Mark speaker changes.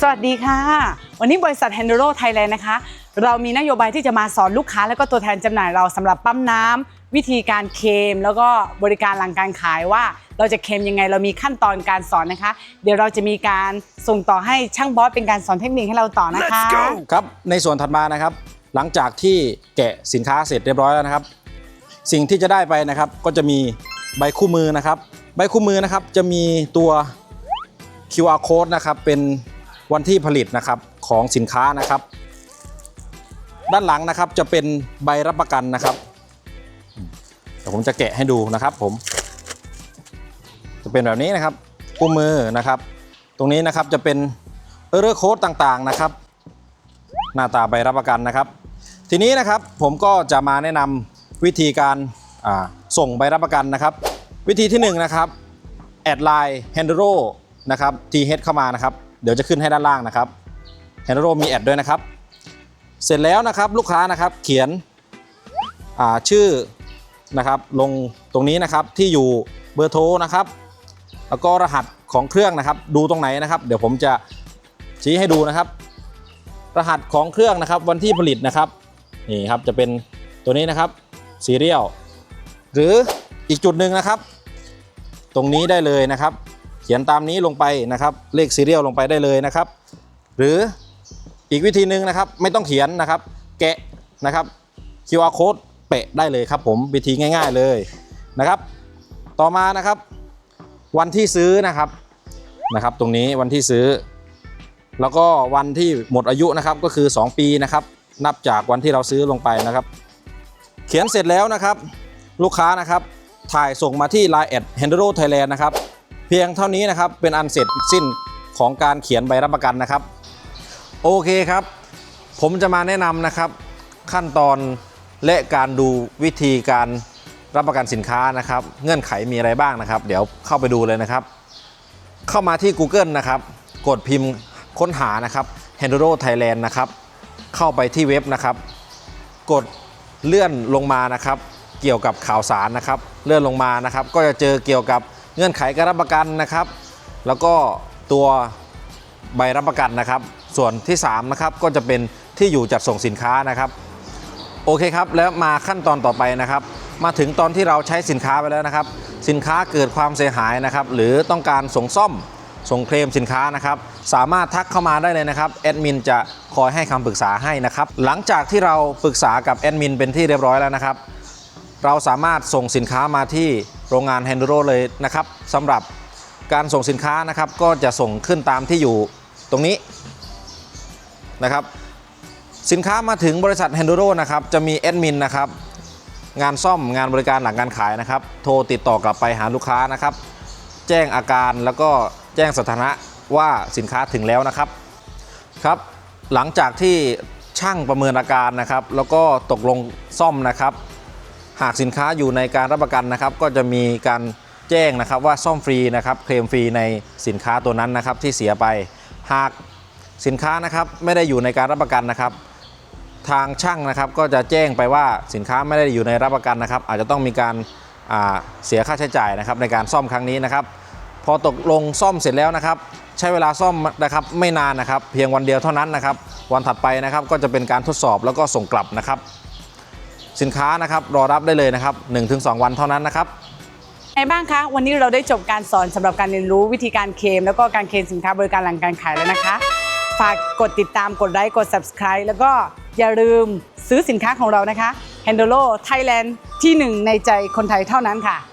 Speaker 1: สวัสดีค่ะ วันนี้บริษัท h a n d o r o Thailand นะคะ เรามีนโยบายที่จะมาสอนลูกค้า และก็ตัวแทนจำหน่ายเราสำหรับปั๊มน้ำวิธีการเคลมแล้วก็บริการหลังการขายว่า เราจะเคลมยังไงเรามีขั้นตอนการสอนนะคะ เดี๋ยวเราจะมีการส่งต่อให้ช่างบอสเป็นการสอนเทคนิคให้เราต่อนะคะ
Speaker 2: ครับในส่วนถัดมานะครับ หลังจากที่แกะสินค้าเสร็จเรียบร้อยแล้วนะครับ สิ่งที่จะได้ไปนะครับ ก็จะมีใบคู่มือนะครับ ใบคู่มือนะครับจะมีตัว QR code นะครับเป็น วันที่ผลิตนะครับของสินค้านะครับ ด้านหลังนะครับจะเป็นใบรับประกันนะครับเดี๋ยวผมจะแกะให้ดูนะครับ ผม จะเป็นแบบนี้นะครับคู่มือนะครับ ตรงนี้นะครับจะเป็นเออร์โค้ดต่างๆนะครับ หน้าตาใบรับประกันนะครับ ทีนี้นะครับผมก็จะมาแนะนำวิธีการาส่งใบรับประกันนะครับ วิธีที่1นงนะครับแอดไลน์ h a n d r o นะครับ t h เข้ามานะครับ เดี๋ยวจะขึ้นให้ด้านล่างนะครับ h a n d r o มีแอดด้วยนะครับ เสร็จแล้วนะครับลูกค้านะครับเขียนชื่อนะครับลงตรงนี้นะครับที่อยู่เบอร์โทรนะครับแล้วก็รหัสของเครื่องนะครับ ดูตรงไหนนะครับ เดี๋ยวผมจะชี้ให้ดูนะครับ รหัสของเครื่องนะครับ วันที่ผลิตนะครับนี่ครับจะเป็นตัวนี้นะครับซีเรียลหรืออีกจุดหนึ่งนะครับ ตรงนี้ได้เลยนะครับ เขียนตามนี้ลงไปนะครับ เลขซีเรียลลงไปได้เลยนะครับ หรืออีกวิธีหนึ่งนะครับ ไม่ต้องเขียนนะครับ แกะนะครับ QR code เปะได้เลยครับ ผมวิธีง่าย ๆเลยนะครับ ต่อมานะครับ วันที่ซื้อนะครับนะครับ ตรงนี้วันที่ซื้อ แล้วก็วันที่หมดอายุนะครับก็คือ 2 ปีนะครับ นับจากวันที่เราซื้อลงไปนะครับ เขียนเสร็จแล้วนะครับ ลูกค้านะครับ ถ่ายส่งมาที่ Line แอด h a n d o Thailand นะครับ พียงเท่านี้นะครับเป็นอันเสร็จสิ้นของการเขียนใบรับประกันนะครับ โอเคครับ ผมจะมาแนะนำนะครับ ขั้นตอนและการดูวิธีการรับประกันสินค้านะครับ เงื่อนไขมีอะไรบ้างนะครับ เดี๋ยวเข้าไปดูเลยนะครับ เข้ามาที่ Google นะครับ กดพิมพ์ค้นหานะครับ h a n d o Thailand นะครับ เข้าไปที่เว็บนะครับ กดเลื่อนลงมานะครับ เกี่ยวกับข่าวสารนะครับ เลื่อนลงมานะครับ ก็จะเจอเกี่ยวกับ เงื่อนไขการรับประกันนะครับ แล้วก็ตัวใบรับประกันนะครับ ส่วนที่3นะครับก็จะเป็นที่อยู่จัดส่งสินค้านะครับ โอเคครับ แล้วมาขั้นตอนต่อไปนะครับ มาถึงตอนที่เราใช้สินค้าไปแล้วนะครับ สินค้าเกิดความเสียหายนะครับ หรือต้องการส่งซ่อมส่งเคลมสินค้านะครับ สามารถทักเข้ามาได้เลยนะครับแอดมินจะคอยให้คำปรึกษาให้นะครับ หลังจากที่เราปรึกษากับแอดมินเป็นที่เรียบร้อยแล้วนะครับ เราสามารถส่งสินค้ามาที่โรงงานแฮนดูโรเลยนะครับสำหรับการส่งสินค้านะครับ ก็จะส่งขึ้นตามที่อยู่ตรงนี้นะครับ สินค้ามาถึงบริษัท h a n d u r o นะครับ จะมีแอดมินนะครับ งานซ่อมงานบริการหลังการขายนะครับ โทรติดต่อกลับไปหาลูกค้านะครับ แจ้งอาการแล้วก็แจ้งสถานะว่าสินค้าถึงแล้วนะครับครับ หลังจากที่ช่างประเมินอาการนะครับ แล้วก็ตกลงซ่อมนะครับ หากสินค้าอยู่ในการรับประกันนะครับ ก็จะมีการแจ้งนะครับว่าซ่อมฟรีนะครับเคลมฟรีในสินค้าตัวนั้นนะครับที่เสียไป หากสินค้านะครับไม่ได้อยู่ในการรับประกันนะครับ ทางช่างนะครับก็จะแจ้งไปว่าสินค้าไม่ได้อยู่ในรับประกันนะครับ อาจจะต้องมีการาเสียค่าใช้จ่ายนะครับในการซ่อมครั้งนี้นะครับ พอตกลงซ่อมเสร็จแล้วนะครับ ใช้เวลาซ่อมนะครับไม่นานนะครับ เพียงวันเดียวเท่านั้นนะครับ วันถัดไปนะครับก็จะเป็นการทดสอบแล้วก็ส่งกลับนะครับ สินค้านะครับรอรับได้เลยนะครับ 1-2 วันเท่านั้นนะครับ
Speaker 1: ไงบ้างคะ วันนี้เราได้จบการสอนสำหรับการเรียนรู้วิธีการเคม แล้วก็การเคมสินค้าบริการหลังการขายแล้วนะคะ ฝากกดติดตามกดไลค์กด subscribe แล้วก็อย่าลืมซื้อสินค้าของเรานะคะ h a n d o l o Thailand ที่หนึ่งในใจคนไทยเท่านั้นค่ะ